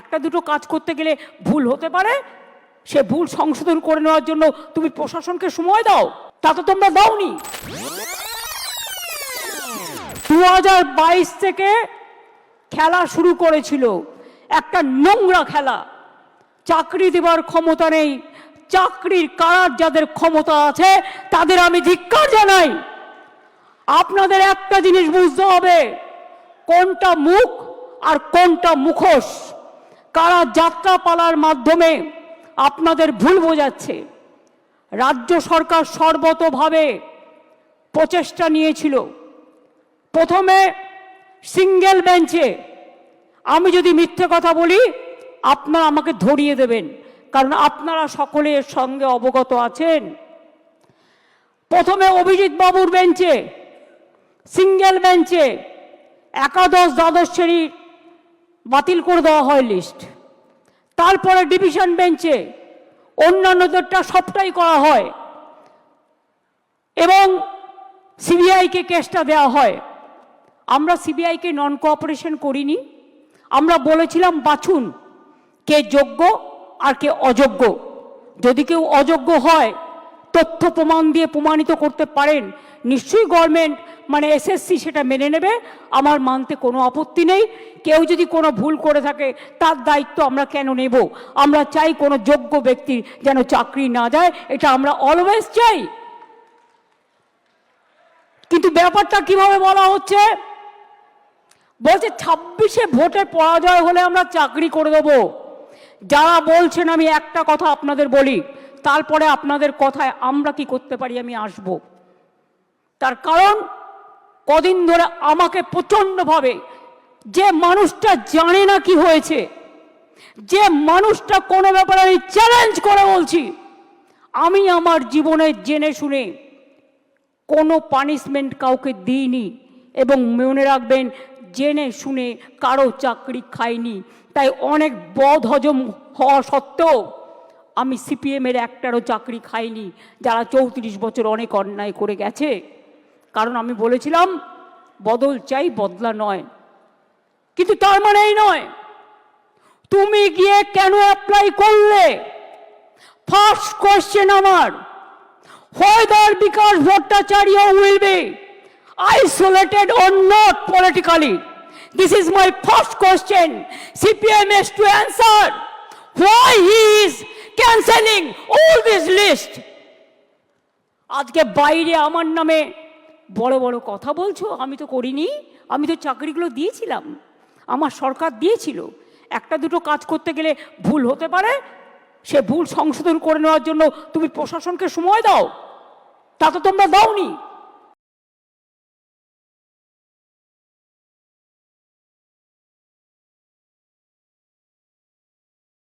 একটা দুটো কাজ করতে গেলে ভুল হতে পারে। সে ভুল সংশোধন করে নেওয়ার জন্য তুমি প্রশাসনকে সময় দাও তা তো তোমরা দাওনি। দু হাজার বাইশ থেকে খেলা শুরু করেছিল, একটা নোংরা খেলা। চাকরি দেবার ক্ষমতা নেই, চাকরির কারার যাদের ক্ষমতা আছে, তাদের আমি ধিক্কার জানাই। আপনাদের একটা জিনিস বুঝতে হবে, কোনটা মুখ আর কোনটা মুখোশ। কারা যাত্রা পালার মাধ্যমে আপনাদের ভুল বোঝাচ্ছে? রাজ্য সরকার সর্বতভাবে প্রচেষ্টা নিয়েছিল। প্রথমে সিঙ্গেল বেঞ্চে আমি যদি মিথ্যে কথা বলি, আপনারা আমাকে ধরিয়ে দেবেন, কারণ আপনারা সকলে এর সঙ্গে অবগত আছেন। প্রথমে অভিজিৎ বাবুর বেঞ্চে, সিঙ্গেল বেঞ্চে, একাদশ দ্বাদশ শ্রেণি বাতিল করে দেওয়া হয় লিস্ট তারপরে ডিভিশন বেঞ্চে অন্যান্যদেরটা সবটাই করা হয় এবং সিবিআইকে কেসটা দেওয়া হয়। আমরা সিবিআইকে নন কোঅপারেশন করিনি। আমরা বলেছিলাম বাছুন কে যোগ্য আর কে অযোগ্য। যদি কেউ অযোগ্য হয়, তথ্য প্রমাণ দিয়ে প্রমাণিত করতে পারেন। নিশ্চয়ই গভর্নমেন্ট মানে এসএসসি সেটা মেনে নেবে। আমার মানতে কোনো আপত্তি নেই। কেউ যদি কোনো ভুল করে থাকে, তার দায়িত্ব আমরা কেন নেব? আমরা চাই কোনো যোগ্য ব্যক্তির যেন চাকরি না যায় এটা আমরা অলওয়েজ চাই। কিন্তু ব্যাপারটা কীভাবে বলা হচ্ছে? বলছে, ছাব্বিশে ভোটে পরাজয় হলে আমরা চাকরি করে দেবো। যারা বলছেন, আমি একটা কথা আপনাদের বলি, তারপরে আপনাদের কথায় আমরা কি করতে পারি, আমি আসব। তার কারণ, কদিন ধরে আমাকে প্রচণ্ডভাবে যে মানুষটা জানে না কি হয়েছে, যে মানুষটা কোনো ব্যাপারে আমি চ্যালেঞ্জ করে বলছি, আমি আমার জীবনে জেনে শুনে কোনো পানিশমেন্ট কাউকে দিইনি এবং মনে রাখবেন, জেনে শুনে কারও চাকরি খাইনি। তাই অনেক বদ হজম হওয়া সত্ত্বেও আমি সিপিএমের একটারও চাকরি খাইনি, যারা চৌত্রিশ বছর অনেক অন্যায় করে গেছে। কারণ আমি বলেছিলাম, বদল চাই, বদলা নয়। কিন্তু তার মানে এই নয়, তুমি গিয়ে কেন অ্যাপ্লাই করলে? ফার্স্ট কোয়েশ্চেন আমার whether Bikash Bhattacharya will be isolated or not politically this is my first question CPM has to answer why he is cancelling all this list আজকে বাইরে আমার নামে বড় বড় কথা বলছো, আমি তো করিনি, আমি তো চাকরিগুলো দিয়েছিলাম, আমার সরকার দিয়েছিল। একটা দুটো কাজ করতে গেলে ভুল হতে পারে, সে ভুল সংশোধন করে নেওয়ার জন্য তুমি প্রশাসনকে সময় দাও, তা তো তোমরা দাওনি।